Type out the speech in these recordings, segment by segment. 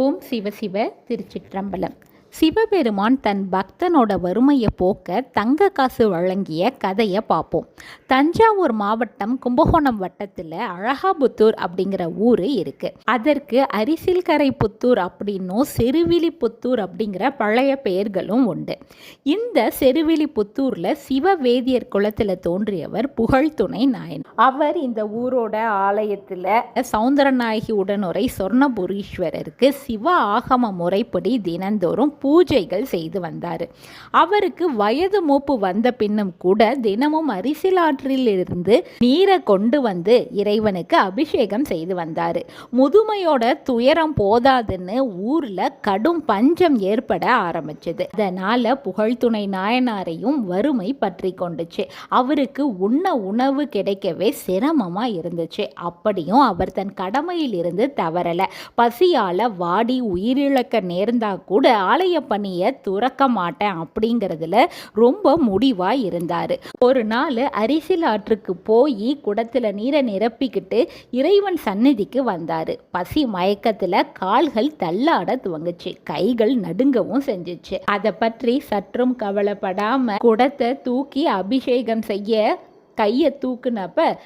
ஓம் சிவ சிவ திருச்சிற்றம்பலம். சிவபெருமான் தன் பக்தனோட வறுமையை போக்க தங்க காசு வழங்கிய கதையை பார்ப்போம். தஞ்சாவூர் மாவட்டம் கும்பகோணம் வட்டத்தில் அழகாபுத்தூர் அப்படிங்கிற ஊர் இருக்கு. அதற்கு அரிசில்கரை புத்தூர் அப்படின்னும் செருவிலிபுத்தூர் அப்படிங்கிற பழைய பெயர்களும் உண்டு. இந்த செருவிலிபுத்தூரில் சிவவேதியர் குலத்தில் தோன்றியவர் புகழ்துணை நாயன். அவர் இந்த ஊரோட ஆலயத்தில் சௌந்தரநாயகி உடனுரை சொர்ணபுரீஸ்வரருக்கு சிவ ஆகம முறைப்படி தினந்தோறும் பூஜைகள் செய்து வந்தார். அவருக்கு வயது மூப்பு வந்த பின்னும் கூட தினமும் அரிசிலாற்றிலிருந்து நீரை கொண்டு வந்து இறைவனுக்கு அபிஷேகம் செய்து வந்தார். முதுமையோட துயரம் போதாதுன்னு ஊரில் கடும் பஞ்சம் ஏற்பட ஆரம்பிச்சது. அதனால் புகழ்துணை நாயனாரையும் வறுமை பற்றி கொண்டுச்சு. அவருக்கு உண்ண உணவு கிடைக்கவே சிரமமாக இருந்துச்சு. அப்படியும் அவர் தன் கடமையில் இருந்து தவறலை. பசியால் வாடி உயிரிழக்க நேர்ந்தா கூட ஆலய பணியை துறக்க மாட்டேன் அப்படிங்கிறதுல ரொம்ப முடிவாக இருந்தார். ஒரு நாள் அரிசில் ஆற்றுக்கு போய் குடத்தில் நீரை நிரப்பிக்கிட்டு இறைவன் சந்நிதிக்கு வந்தார். பசி மயக்கத்தில் கால்கள் தள்ளாட துவங்குச்சு. கைகள் நடுங்கவும் செஞ்சுச்சு. அதை பற்றி சற்றும் கவலைப்படாம குடத்தை தூக்கி அபிஷேகம் செய்ய கையை தூக்குனப்ப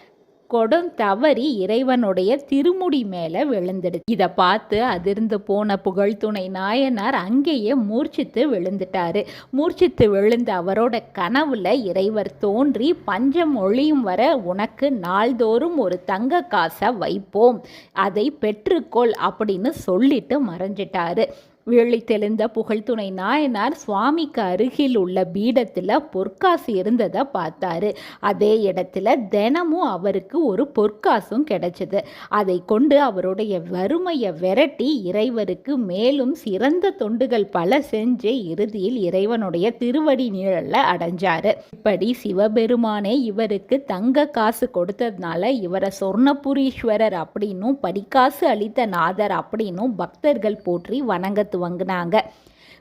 கொடம் தவறி இறைவனுடைய திருமுடி மேலே விழுந்துடுச்சு இதை பார்த்து அதிர்ந்து போன புகழ்துணை நாயனார் அங்கேயே மூர்ச்சித்து விழுந்துட்டாரு. மூர்ச்சித்து விழுந்த அவரோட கனவுல இறைவர் தோன்றி பஞ்சம் ஒளியும் வர உனக்கு நாள்தோறும் ஒரு தங்க காசை வைப்போம். அதை பெற்றுக்கொள் அப்படின்னு சொல்லிட்டு மறைஞ்சிட்டாரு. விழி தெளிந்த புகழ்துணை நாயனார் சுவாமிக்கு அருகில் உள்ள பீடத்தில் பொற்காசு இருந்ததை பார்த்தாரு. அதே இடத்துல தினமும் அவருக்கு ஒரு பொற்காசும் கிடைச்சது. அதை கொண்டு அவருடைய வறுமையை விரட்டி இறைவருக்கு மேலும் சிறந்த தொண்டுகள் பல செஞ்சு இறுதியில் இறைவனுடைய திருவடி நிழலில் அடைஞ்சாரு. இப்படி சிவபெருமானே இவருக்கு தங்க காசு கொடுத்ததுனால இவரை சொர்ணபுரீஸ்வரர் அப்படின்னும் படிக்காசு அளித்த நாதர் அப்படின்னும் பக்தர்கள் போற்றி வணங்க துவங்கினாங்க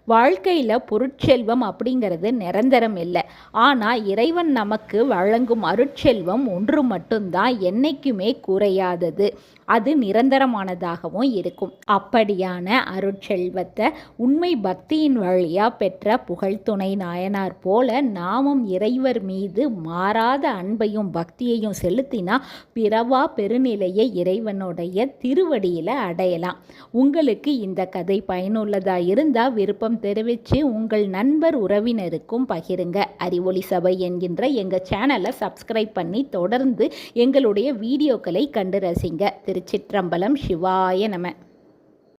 வாழ்க்கையில் பொருட்செல்வம் அப்படிங்கிறது நிரந்தரம் இல்லை. ஆனால் இறைவன் நமக்கு வழங்கும் அருட்செல்வம் ஒன்று மட்டும்தான் என்னைக்குமே குறையாதது. அது நிரந்தரமானதாகவும் இருக்கும். அப்படியான அருட்செல்வத்தை உண்மை பக்தியின் வழியாக பெற்ற புகழ்துணை நாயனார் போல நாமும் இறைவர் மீது மாறாத அன்பையும் பக்தியையும் செலுத்தினா பிறவா பெருநிலையை இறைவனுடைய திருவடியில் அடையலாம். உங்களுக்கு இந்த கதை பயனுள்ளதாக இருந்தால் விருப்ப விருப்பம் தெரிவித்து உங்கள் நண்பர் உறவினருக்கும் பகிருங்க. அறிவொளி சபை என்கின்ற எங்கள் சேனலை சப்ஸ்கிரைப் பண்ணி தொடர்ந்து எங்களுடைய வீடியோக்களை கண்டு ரசிங்க. திருச்சிற்றம்பலம் சிவாய நம.